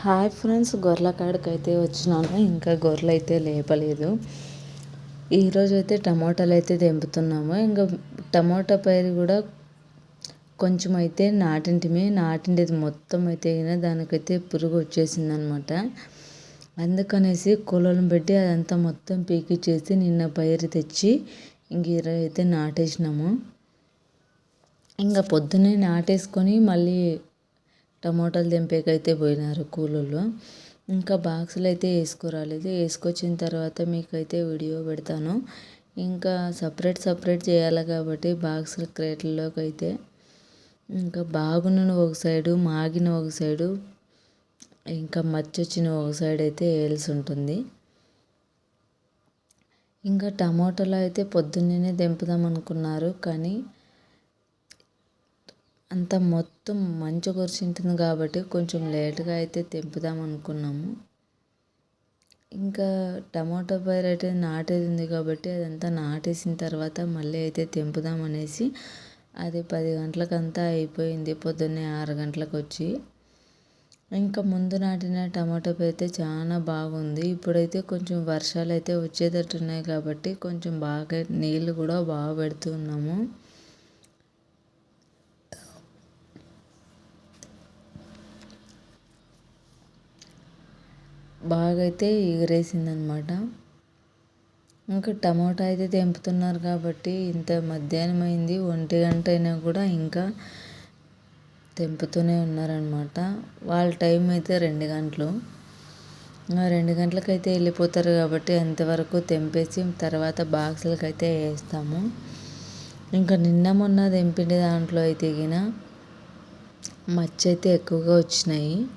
Hi friends గొర్రెల కాడికి అయితే వచ్చినాను. ఇంకా గొర్రెలు అయితే లేపలేదు. ఈరోజు అయితే టమోటాలు అయితే తెంపుతున్నాము. ఇంకా టమోటా పైరు కూడా కొంచెం అయితే నాటింటిమి. నాటిండేది మొత్తం అయితే దానికైతే పురుగు వచ్చేసింది అనమాట అందుకనేసి కూలను పెట్టి అదంతా మొత్తం పీకిచ్చేసి నిన్న పైరు తెచ్చి ఇంక ఈరోజు అయితే నాటేసినాము. ఇంకా పొద్దున్నే నాటేసుకొని మళ్ళీ టమోటాలు తెంపేకైతే పోయినారు కూలోళ్ళు. ఇంకా బాక్సులు అయితే వేసుకురాలేదు. వేసుకొచ్చిన తర్వాత మీకైతే వీడియో పెడతాను. ఇంకా సపరేట్ సపరేట్ చేయాలి కాబట్టి బాక్సుల క్రేట్లలోకి అయితే ఇంకా బాగున్న ఒక సైడు మాగిన ఒక సైడు ఇంకా మచ్చొచ్చిన ఒక సైడ్ అయితే వేయాల్సి ఉంటుంది. ఇంకా టమాటాలు అయితే పొద్దున్నే దింపుదాం అనుకున్నారు కానీ అంతా మొత్తం మంచు కురిసింటుంది కాబట్టి కొంచెం లేట్గా అయితే తెంపుదాం అనుకున్నాము. ఇంకా టమాటో పైరు అయితే నాటేది ఉంది కాబట్టి అదంతా నాటేసిన తర్వాత మళ్ళీ అయితే తెంపుదాం అనేసి అది పది గంటలకంతా అయిపోయింది. పొద్దున్నే ఆరు గంటలకు వచ్చి ఇంకా ముందు నాటిన టమాటో అయితే చాలా బాగుంది. ఇప్పుడైతే కొంచెం వర్షాలు అయితే వచ్చేటట్టున్నాయి కాబట్టి కొంచెం బాగా నీళ్ళు కూడా బాగా పెడుతున్నాము బాగా అయితే ఎగిరేసిందనమాట. ఇంకా టమాటా అయితే తెంపుతున్నారు కాబట్టి ఇంత మధ్యాహ్నం అయింది. ఒంటి గంట అయినా కూడా ఇంకా తెంపుతూనే ఉన్నారనమాట. వాళ్ళ టైం అయితే రెండు గంటలు. రెండు గంటలకైతే వెళ్ళిపోతారు కాబట్టి అంతవరకు తెంపేసి తర్వాత బాక్సులకి అయితే వేస్తాము. ఇంకా నిన్న మొన్న తెంపిండే దాంట్లో అయితే గిన మచ్చ అయితే ఎక్కువగా వచ్చినాయి.